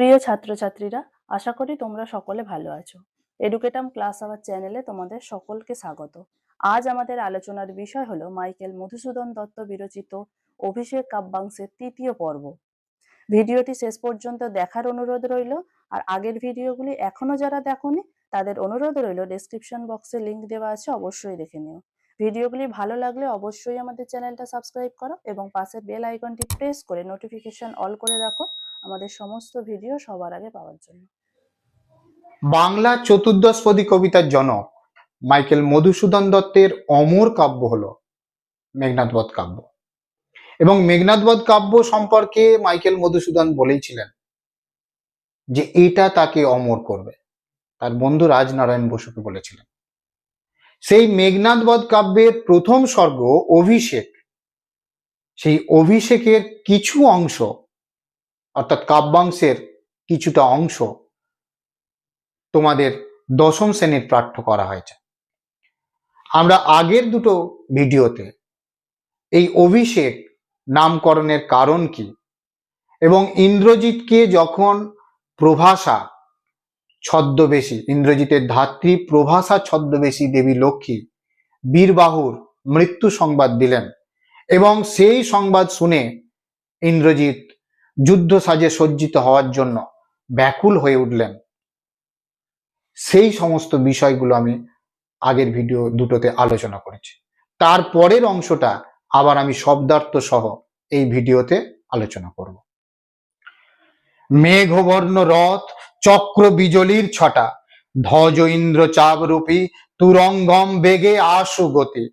প্রিয় ছাত্রছাত্রীরা, আশা করি তোমরা সকলে ভালো আছো। এডুকেটাম ক্লাস আওয়ার চ্যানেলে তোমাদের সকলকে স্বাগত। আজ আমাদের আলোচনার বিষয় হলো মাইকেল মধুসূদন দত্ত বিরচিত অভিষেক কাব্যাংশের তৃতীয় পর্ব। ভিডিওটি শেষ পর্যন্ত দেখার অনুরোধ রইল, আর আগের ভিডিওগুলি এখনও যারা দেখোনি, তাদের অনুরোধ রইল ডেসক্রিপশন বক্সে লিংক দেওয়া আছে, অবশ্যই দেখে নিও। ভিডিওগুলি ভালো লাগলে অবশ্যই আমাদের চ্যানেলটা সাবস্ক্রাইব করো এবং পাশের বেল আইকনটি প্রেস করে নোটিফিকেশন অল করে রাখো আমাদের সমস্ত ভিডিও সবার আগে পাওয়ার জন্য। বাংলা চতুর্দশপদী কবিতার জনক মাইকেল মধুসূদন দত্তের অমর কাব্য হল মেঘনাথবধ কাব্য। এবং মেঘনাথবধ কাব্য সম্পর্কে মাইকেল মধুসূদন বলেইছিলেন যে এটা তাকে অমর করবে। তার বন্ধু রাজনারায়ণ বসুকে বলেছিলেন। সেই মেঘনাথবধ কাব্যের প্রথম স্বর্গ অভিষেক, সেই অভিষেকের কিছু অংশ অর্থাৎ কাব্যাংশের কিছুটা অংশ তোমাদের দশম শ্রেণির পাঠ্য করা হয়েছে। আমরা আগের দুটো ভিডিওতে এই অভিষেক নামকরণের কারণ কি এবং ইন্দ্রজিৎকে যখন প্রভাষা ছদ্মবেশী, ইন্দ্রজিতের ধাত্রী প্রভাষা ছদ্মবেশী দেবী লক্ষ্মী বীরবাহুর মৃত্যু সংবাদ দিলেন এবং সেই সংবাদ শুনে ইন্দ্রজিৎ যুদ্ধ সাজে সজ্জিত হওয়ার জন্য ব্যাকুল হয়ে উঠলেন। সেই সমস্ত বিষয়গুলো আমি আগের ভিডিও দুটোতে আলোচনা করেছি। তারপরের অংশটা আবার আমি শব্দার্থ সহ এই ভিডিওতে আলোচনা করব। মেঘবর্ণ রথ, চক্র বিজলির ছটা, ধ্বজ ইন্দ্র চাপরূপী তুরঙ্গম বেগে আশু গতি।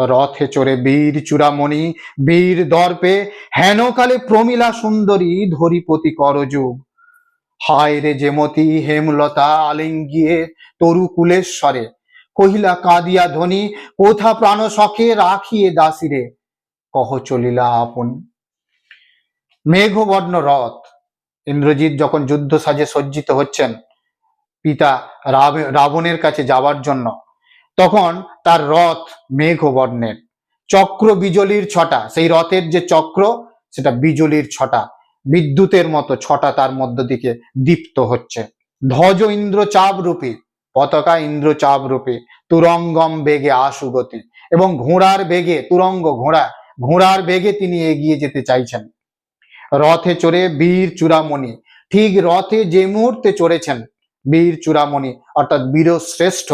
রথে চড়ে বীর চূড়ামণি, বীর দর্পে, হেনকালে প্রমিলা সুন্দরী ধরিপতি করযুগ। হায় রে যেমতি হেমলতা, আলিঙ্গিয়ে তরু কুলেশ্বরে কহিলা কাঁদিয়া ধ্বনি, কোথা প্রাণ শখে রাখিয়ে দাসিরে কহ চলিলা আপন। মেঘবর্ণ রথ, ইন্দ্রজিৎ যখন যুদ্ধ সাজে সজ্জিত হচ্ছেন, পিতা রাব- রাবণের কাছে যাওয়ার জন্য তখন তার রথ মেঘ বর্ণের চক্র বিজলির ছটা, সেই রথের যে চক্র, সেটা বিজলির ছটা। বিদ্যুতের মতো ছটা তার মধ্য দিকে দীপ্ত হচ্ছে। ধ্বজ ইন্দ্র চাপ রূপী, পতাকা ইন্দ্র চাপ রূপী, তুরঙ্গম বেগে আশুগতি এবং ঘোড়ার বেগে, তুরঙ্গ ঘোড়া, ঘোড়ার বেগে তিনি এগিয়ে যেতে চাইছেন। রথে চড়ে বীর চূড়ামণি, ঠিক রথে যে মুহূর্তে চড়েছেন বীর চূড়ামণি, অর্থাৎ বীর শ্রেষ্ঠ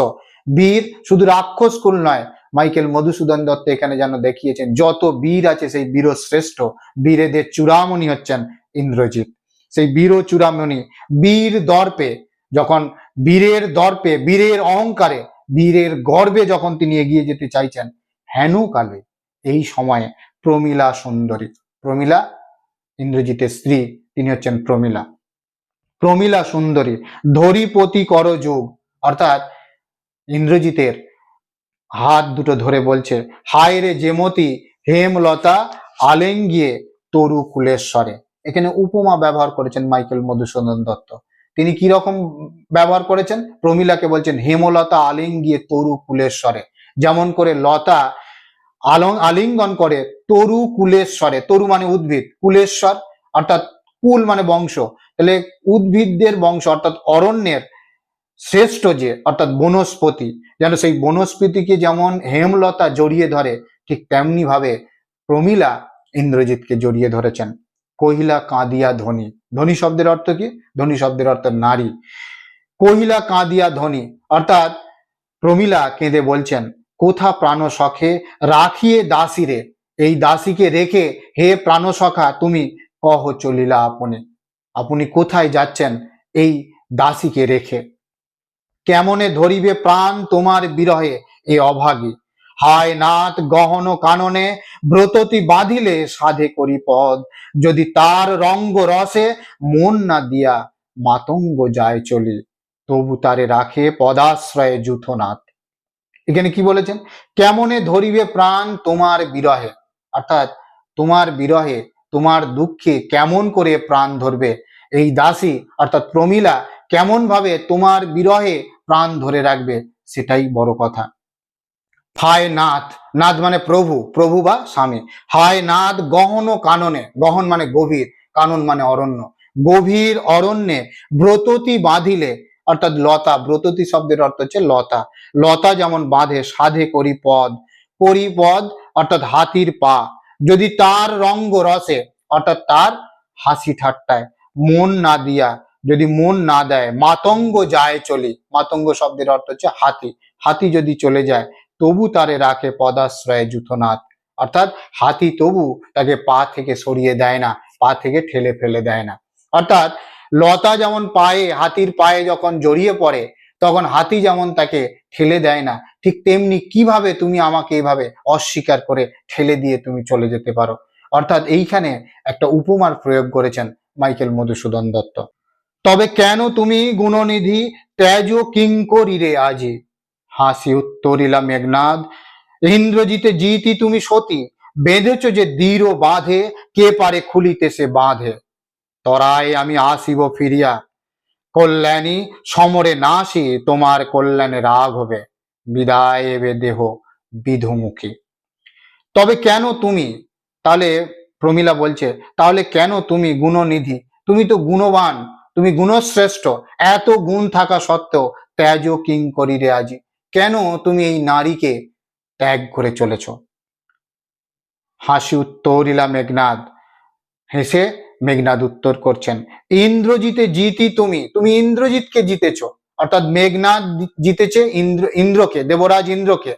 বীর শুধু রাক্ষস কুল নয়, মাইকেল মধুসূদন দত্ত এখানে যেন দেখিয়েছেন, যত বীর আছে সেই বীর শ্রেষ্ঠ বীরেদের চূড়ামণি হচ্ছেন ইন্দ্রজিৎ। সেই বীর চূড়ামণি, বীর দর্পে, যখন বীরের দর্পে, বীরের অহংকারে, বীরের গর্বে যখন তিনি এগিয়ে যেতে চাইছেন, হেনকালে, এই সময়ে প্রমিলা সুন্দরী, প্রমিলা ইন্দ্রজিতের স্ত্রী, তিনি হচ্ছেন প্রমিলা। প্রমিলা সুন্দরী, ধরিপতি করযোগ অর্থাৎ ইন্দ্রজিতের হাত দুটো ধরে বলছে, হায় রে যেমতি হেমলতা, আলেঙ্গিয়ে, তরু কুলেশ্বরে। এখানে উপমা ব্যবহার করেছেন মাইকেল মধুসূদন দত্ত। তিনি কি রকম ব্যবহার করেছেন? প্রমিলাকে বলছেন, হেমলতা, আলিঙ্গিয়ে, তরু কুলেশ্বরে। যেমন করে লতা আলং, আলিঙ্গন করে তরু কুলেশ্বরে। তরু মানে উদ্ভিদ, কুলেশ্বর অর্থাৎ কুল মানে বংশ। তাহলে উদ্ভিদদের বংশ অর্থাৎ অরণ্যের শ্রেষ্ঠ যে, অর্থাৎ বনস্পতি, যেন সেই বনস্পতিকে যেমন হেমলতা জড়িয়ে ধরে, ঠিক তেমনি ভাবে প্রমিলা ইন্দ্রজিৎকে জড়িয়ে ধরেছেন। কহিলা কাঁদিয়া ধনী। ধনী শব্দের অর্থ কি? ধনী শব্দের অর্থ নারী। কহিলা কাঁদিয়া ধনী, অর্থাৎ প্রমিলা কেঁদে বলছেন, কোথা প্রাণ সখে রাখিয়ে দাসীরে এই দাসীকে রেখে হে প্রাণসখা, তুমি কহ চলিলা আপনি। আপনি কোথায় যাচ্ছেন? এই দাসীকে রেখে। কেমনে ধরিবে প্রাণ তোমার বিরহে এ অভাগী? হায় নাথ গহন কাননে ব্রততি বাঁধিলে সাধে করি পদ যদি তার রঙ্গ রসে মন না দিয়া মাতঙ্গ যায় চলি তবু তারে রাখে পদাশ্রয়ে যুথনাথ। এখানে কি বলেছেন? কেমনে ধরিবে প্রাণ তোমার বিরহে? অর্থাৎ তোমার বিরহে, তোমার দুঃখে কেমন করে প্রাণ ধরবে? এই দাসী, অর্থাৎ প্রমিলা কেমন ভাবে তোমার বিরহে প্রাণ ধরে রাখবে সেটাই বড় কথা। হায় নাথ নাথ মানে প্রভু প্রভু বা স্বামী। হায় নাথ, গহন কাননে। গহন মানে গভীর, কানন মানে অরণ্য। গভীর অরণ্যে ব্রততি বাঁধিলে, অর্থাৎ লতা, ব্রততি শব্দের অর্থ হচ্ছে লতা। লতা যেমন বাঁধে, সাধে করি পদ করি অর্থাৎ হাতির পা। যদি তার রঙ্গ রসে, অর্থাৎ তার হাসি ঠাট্টায়। মন না দিয়া যদি মন না দেয়, মাতঙ্গ যায় চলি। মাতঙ্গ শব্দের অর্থ হচ্ছে হাতি। হাতি যদি চলে যায়, তবু তারে রাখে পদাশ্রয়ে জুথনাথ অর্থাৎ হাতি তবু তাকে পা থেকে সরিয়ে দেয় না, পা থেকে ঠেলে ফেলে দেয় না। অর্থাৎ লতা যেমন পায়ে, হাতির পায়ে যখন জড়িয়ে পড়ে, তখন হাতি যেমন তাকে ঠেলে দেয় না, ঠিক তেমনি কীভাবে তুমি আমাকে এইভাবে অস্বীকার করে ঠেলে দিয়ে তুমি চলে যেতে পারো? অর্থাৎ এইখানে একটা উপমার প্রয়োগ করেছেন মাইকেল মধুসূদন দত্ত। তবে কেন তুমি গুণনিধি ত্যাজ কিঙ্করিরে আজি? হাসি উত্তরিলা মেঘনাদ, ইন্দ্রজিতে জিতি তুমি সতী, বেঁধেছ যে দৃঢ় বাঁধে, কে পারে খুলিতে সে বাঁধে? তরায় আমি আসিব ফিরিয়া, কল্যাণী সমরে নাসি তোমার কল্যাণে রাগ হবে, বিদায় এবে দেহ বিধুমুখী। তবে কেন তুমি? তাহলে প্রমিলা বলছে, তাহলে কেন তুমি গুণনিধি? তুমি তো গুণবান তুমি গুণশ্রেষ্ঠ। এত গুণ থাকা সত্ত্বেও ত্যাজ কিং করিরে আজি। কেন তুমি এই নারীকে ত্যাগ করে চলেছ? হাসি উত্তরিলা মেঘনাদ। হেসে মেঘনাদ উত্তর করছেন, ইন্দ্রজিতে জিতি তুমি। তুমি ইন্দ্রজিৎকে জিতেছো। অর্থাৎ মেঘনাদ জিতেছে ইন্দ্র, ইন্দ্রকে, দেবরাজ ইন্দ্রকে।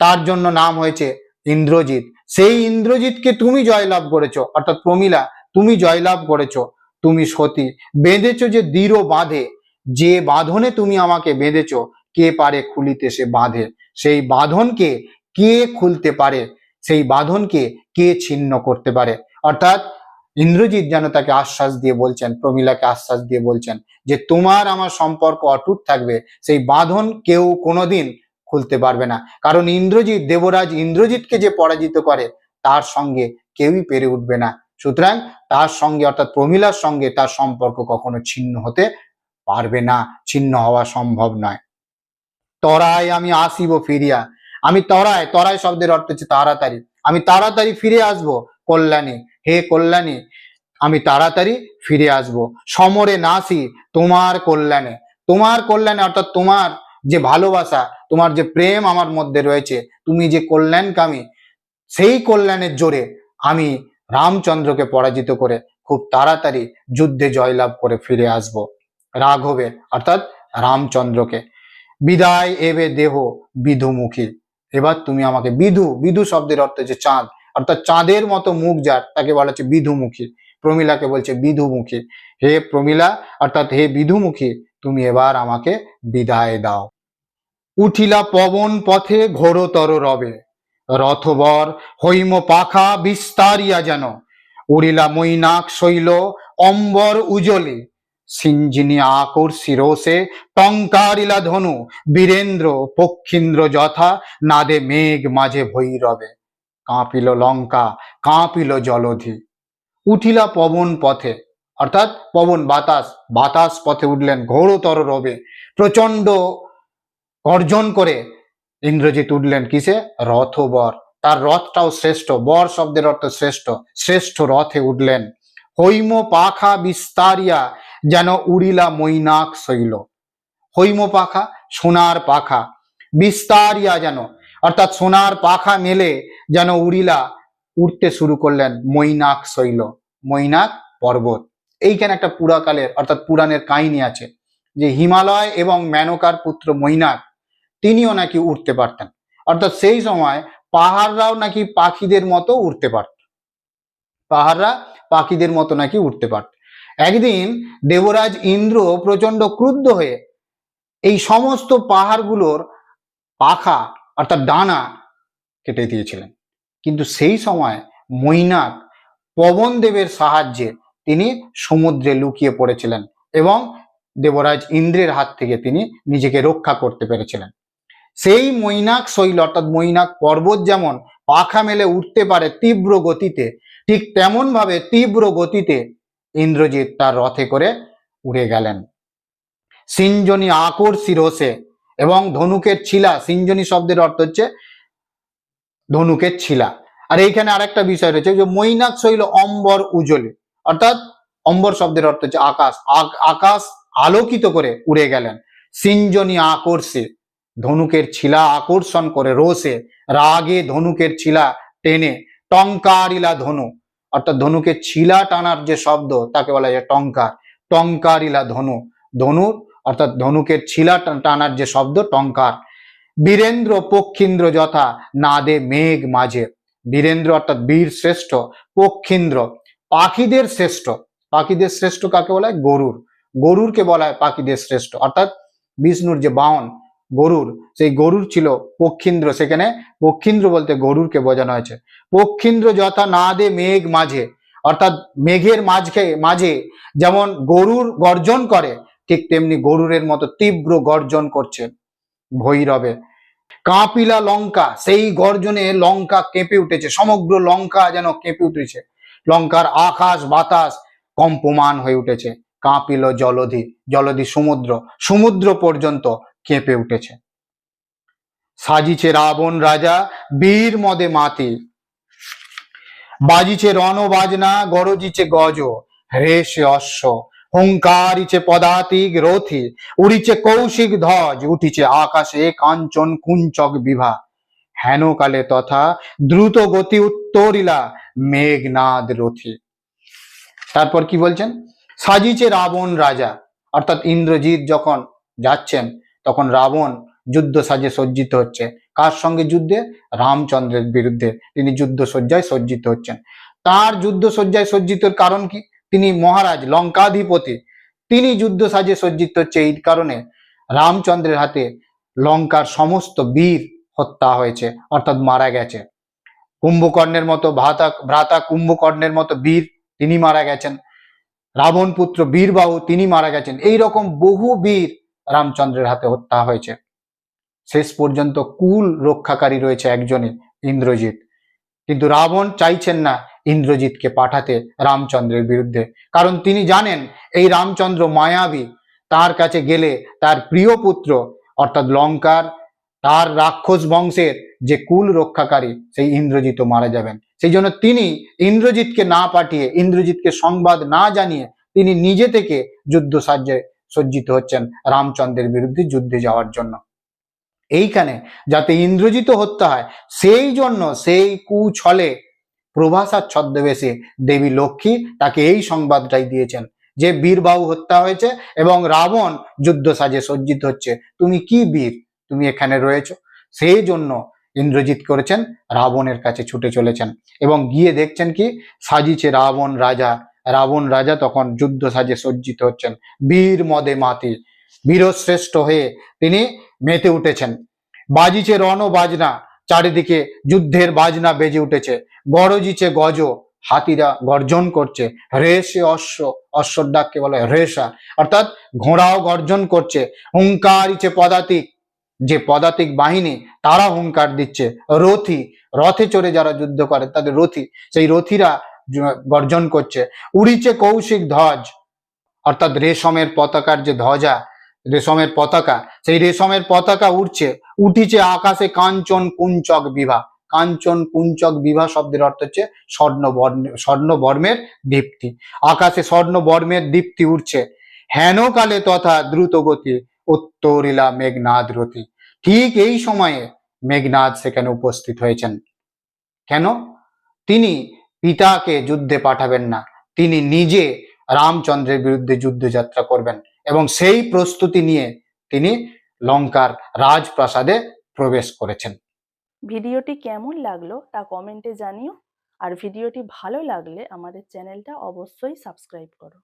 তার জন্য নাম হয়েছে ইন্দ্রজিৎ। সেই ইন্দ্রজিৎকে তুমি জয়লাভ করেছ। অর্থাৎ প্রমিলা, তুমি জয়লাভ করেছ। তুমি সতী। বেঁধেছ যে দৃঢ় বাঁধে, যে বাঁধনে তুমি আমাকে বেঁধেছ, কে পারে খুলিতে সে বাঁধে? সেই বাঁধনকে কে খুলতে পারে? সেই বাঁধনকে কে ছিন্ন করতে পারে? অর্থাৎ ইন্দ্রজিৎ যেন তাকে আশ্বাস দিয়ে বলছেন, প্রমিলাকে আশ্বাস দিয়ে বলছেন, যে তোমার আমার সম্পর্ক অটুট থাকবে, সেই বাঁধন কেউ কোনোদিন খুলতে পারবে না। কারণ ইন্দ্রজিৎ, দেবরাজ ইন্দ্রজিৎকে যে পরাজিত করে, তার সঙ্গে কেউই পেরে উঠবে না। সুতরাং তার সঙ্গে অর্থাৎ প্রমিলার সঙ্গে তার সম্পর্ক কখনো ছিন্ন হতে পারবে না, ছিন্ন হওয়া সম্ভব নয়। তরায় আমি আসিব ফিরিয়া। আমি তরায় তরায় শব্দের অর্থ হচ্ছে তাড়াতাড়ি। আমি তাড়াতাড়ি ফিরে আসব কল্যাণী। হে কল্যাণী, আমি তাড়াতাড়ি ফিরে আসব। সমরে নাসি তোমার কল্যাণে। তোমার কল্যাণে অর্থাৎ তোমার যে ভালোবাসা, তোমার যে প্রেম আমার মধ্যে রয়েছে, তুমি যে কল্যাণকামী, সেই কল্যাণের জোরে আমি রামচন্দ্রকে পরাজিত করে খুব তাড়াতাড়ি যুদ্ধে জয়লাভ করে ফিরে আসব রাঘবে, অর্থাৎ রামচন্দ্রকে। বিদায়, এবে দেহ বিধুমুখী। এবার তুমি আমাকে বিধু বিধু শব্দের অর্থ হচ্ছে চাঁদ। অর্থাৎ চাঁদের মতো মুখ যার, তাকে বলা হচ্ছে বিধুমুখী। প্রমিলাকে বলছে বিধুমুখী। হে প্রমিলা, অর্থাৎ হে বিধুমুখী, তুমি এবার আমাকে বিদায় দাও। উঠিলা পবন পথে ঘোরতর রবে। রথবর হৈম পাখা বিস্তারিয়া যেন। উড়িলা মৈনাক শৈল অম্বর উজলি সিঞ্জিনী আকর শিরোষে টঙ্কারিলা ধনু। বীরেন্দ্র পক্ষীন্দ্র যথা নাদে মেঘ মাঝে ভৈরবে। কাঁপিল লঙ্কা, কাঁপিল জলধি। উঠিলা পবন পথে। অর্থাৎ পবন, বাতাস বাতাস পথে উঠলেন ঘোরতর রবে। প্রচণ্ড গর্জন করে ইন্দ্রজিৎ উঠলেন কিসে? রথ বর। তার রথটাও শ্রেষ্ঠ, বর শব্দের অর্থ শ্রেষ্ঠ। শ্রেষ্ঠ রথে উঠলেন, হৈম পাখা বিস্তারিয়া যেন উড়িলা মৈনাক শৈল। হৈম পাখা, সোনার পাখা, বিস্তারিয়া যেন, অর্থাৎ সোনার পাখা মেলে যেন উড়িলা উঠতে শুরু করলেন মৈনাক শৈল, মৈনাক পর্বত। এইখানে একটা পুরাকালের, অর্থাৎ পুরাণের কাহিনী আছে, যে হিমালয় এবং মেনকার পুত্র মৈনাক তিনিও নাকি উঠতে পারতেন। অর্থাৎ সেই সময় পাহাড়রাও নাকি পাখিদের মতো উঠতে পারত। পাহাড়রা পাখিদের মতো নাকি উঠতে পারত। একদিন দেবরাজ ইন্দ্র প্রচণ্ড ক্রুদ্ধ হয়ে এই সমস্ত পাহাড়গুলোর পাখা অর্থাৎ ডানা কেটে দিয়েছিলেন। কিন্তু সেই সময় মৈনাক পবনদেবের সাহায্যে তিনি সমুদ্রে লুকিয়ে পড়েছিলেন এবং দেবরাজ ইন্দ্রের হাত থেকে তিনি নিজেকে রক্ষা করতে পেরেছিলেন। সেই মৈনাক শৈল অর্থাৎ মৈনাক পর্বত যেমন পাখা মেলে উঠতে পারে তীব্র গতিতে, ঠিক তেমন ভাবে তীব্র গতিতে ইন্দ্রজিৎ তার রথে করে উড়ে গেলেন। সিঞ্জনী আকর শিরোষে এবং ধনুকের ছিলা, সিঞ্জনী শব্দের অর্থ হচ্ছে ধনুকের ছিলা। আর এইখানে আরেকটা বিষয় রয়েছে যে মৈনাক শৈল অম্বর উজলে অর্থাৎ অম্বর শব্দের অর্থ হচ্ছে আকাশ আকাশ আলোকিত করে উড়ে গেলেন। সিঞ্জনী আকর্ষে ধনুকের ছিলা আকর্ষণ করে রোষে, রাগে ধনুকের ছিলা টেনে টঙ্কারিলা ধনু। অর্থাৎ ধনুকের ছিলা টানার যে শব্দ, তাকে বলা যায় টঙ্কার। টঙ্কারিলা ধনু। ধনুর, অর্থাৎ ধনুকের ছিলা টানার যে শব্দ, টঙ্কার। বীরেন্দ্র, পক্ষীন্দ্র যথা, নাদে মেঘ মাঝে। বীরেন্দ্র অর্থাৎ বীর শ্রেষ্ঠ, পক্ষীন্দ্র। পাখিদের শ্রেষ্ঠ। পাখিদের শ্রেষ্ঠ কাকে বলা হয়? গরুর। গরুরকে বলা হয় পাখিদের শ্রেষ্ঠ। অর্থাৎ বিষ্ণুর যে বাহন গরুর। সেই গরুর ছিল পক্ষীন্দ্র। সেখানে পক্ষীন্দ্র বলতে গরুরকে বোঝানো হয়েছে। পক্ষীন্দ্র যথা না দে মেঘ মাঝে, অর্থাৎ মেঘের মাঝকে, মাঝে যেমন গরুর গর্জন করে, ঠিক তেমনি গরুরের মতো তীব্র গর্জন করছে ভৈরবে। কাঁপিলা লঙ্কা, সেই গর্জনে লঙ্কা কেঁপে উঠেছে, সমগ্র লঙ্কা যেন কেঁপে উঠেছে। লঙ্কার আকাশ বাতাস কম্পমান হয়ে উঠেছে। কাঁপিল জলধি জলধি সমুদ্র সমুদ্র পর্যন্ত কেঁপে উঠেছে। সাজিছে রাবণ রাজা, বীর মদে মাতি বাজিছে রণ গরজিছে গজ হ্রেষে অশ্ব, হুঙ্কারিছে পদাতিক রথি, উড়িছে কৌশিক ধ্বজ, উঠিছে আকাশে কাঞ্চন কুঞ্চক বিভা। হেন কালে তথা দ্রুত গতি উত্তরিলা মেঘনাদ রথি। তারপর কি বলছেন? সাজিছে রাবণ রাজা, অর্থাৎ ইন্দ্রজিৎ যখন যাচ্ছেন তখন রাবণ যুদ্ধ সাজে সজ্জিত হচ্ছে। কার সঙ্গে যুদ্ধে? রামচন্দ্রের বিরুদ্ধে তিনি যুদ্ধ সজ্জায় সজ্জিত হচ্ছেন। তার যুদ্ধ সজ্জায় সজ্জিতর কারণ কি? তিনি মহারাজ, লঙ্কাধিপতি। তিনি যুদ্ধ সাজে সজ্জিত হচ্ছে এই কারণে রামচন্দ্রের হাতে লঙ্কার সমস্ত বীর হত্যা হয়েছে, অর্থাৎ মারা গেছে। কুম্ভকর্ণের মতো ভ্রাতা ভ্রাতা কুম্ভকর্ণের মতো বীর তিনি মারা গেছেন। রাবণ পুত্র বীরবাহু তিনি মারা গেছেন। এই রকম বহু বীর রামচন্দ্রের হাতে হত্যা হয়েছে। শেষ পর্যন্ত কুল রক্ষাকারী রয়েছে একজনই ইন্দ্রজিৎ। কিন্তু রাবণ চাইছেন না ইন্দ্রজিৎকে পাঠাতে রামচন্দ্রের বিরুদ্ধে। কারণ তিনি জানেন, এই রামচন্দ্র মায়াবী। তার কাছে গেলে তার প্রিয় পুত্র, অর্থাৎ লঙ্কার, তার রাক্ষস বংশের যে কুল রক্ষাকারী, সেই ইন্দ্রজিৎও মারা যাবেন। সেই জন্য তিনি ইন্দ্রজিৎকে না পাঠিয়ে, ইন্দ্রজিৎকে সংবাদ না জানিয়ে তিনি নিজে থেকে যুদ্ধ সাহায্যে সজ্জিত হচ্ছেন রামচন্দ্রের বিরুদ্ধে যুদ্ধে যাওয়ার জন্য। এইখানে যাতে ইন্দ্রজিত হত্যা হয়, সেই জন্য সেই কুছলে প্রভাসার ছদ্মবেশে দেবী লক্ষ্মী তাকে এই সংবাদটাই দিয়েছেন যে বীরবাহু হত্যা হয়েছে এবং রাবণ যুদ্ধ সাজে সজ্জিত হচ্ছে। তুমি কি বীর? তুমি এখানে রয়েছো। সেই জন্য ইন্দ্রজিৎ করেছেন, রাবণের কাছে ছুটে চলেছেন এবং গিয়ে দেখছেন কি, সাজিছে রাবণ রাজা রাবণ রাজা তখন যুদ্ধ সাজে সজ্জিত হচ্ছেন। বীর মদে মাতি বীরশ্রেষ্ঠ হয়ে তিনি মেতে উঠেছেন। বাজিছে রণ বাজনা, চারিদিকে যুদ্ধের বাজনা বেজে উঠেছে। গরজিছে গজ, হাতিরা গর্জন করছে। রেশে অশ্ব অশ্বর ডাককে বলে রেশা, অর্থাৎ ঘোড়াও গর্জন করছে। হুঙ্কারিছে পদাতিক, যে পদাতিক বাহিনী, তারা হুঙ্কার দিচ্ছে। রথি, রথে চড়ে যারা যুদ্ধ করে, তাদের রথি, সেই রথিরা গর্জন করছে, উড়িছে কৌশিক ধ্বজ। অর্থাৎ রেশমের পতাকার যে ধ্বজা, রেশমের পতাকা, সেই রেশমের পতাকা উঠছে উঠিছে আকাশে কাঞ্চন কুঞ্চক বিভা। কাঞ্চন কুঞ্চক বিভা শব্দের অর্থ হচ্ছে স্বর্ণ বর্ণ, স্বর্ণ বর্মের দীপ্তি। আকাশে স্বর্ণ বর্মের দীপ্তি উঠছে হেন কালে তথা দ্রুত গতি উত্তরিলা মেঘনাদ রতি। ঠিক এই সময়ে মেঘনাদ সেখানে উপস্থিত হয়েছেন। কেন? তিনি পিতাকে যুদ্ধে পাঠাবেন না। তিনি নিজে রামচন্দ্রের বিরুদ্ধে যুদ্ধযাত্রা করবেন এবং সেই প্রস্তুতি নিয়ে তিনি লঙ্কার রাজপ্রাসাদে প্রবেশ করেছেন। ভিডিওটি কেমন লাগল তা কমেন্টে জানিও। আর ভিডিওটি ভালো লাগলে আমাদের চ্যানেলটা অবশ্যই সাবস্ক্রাইব করো।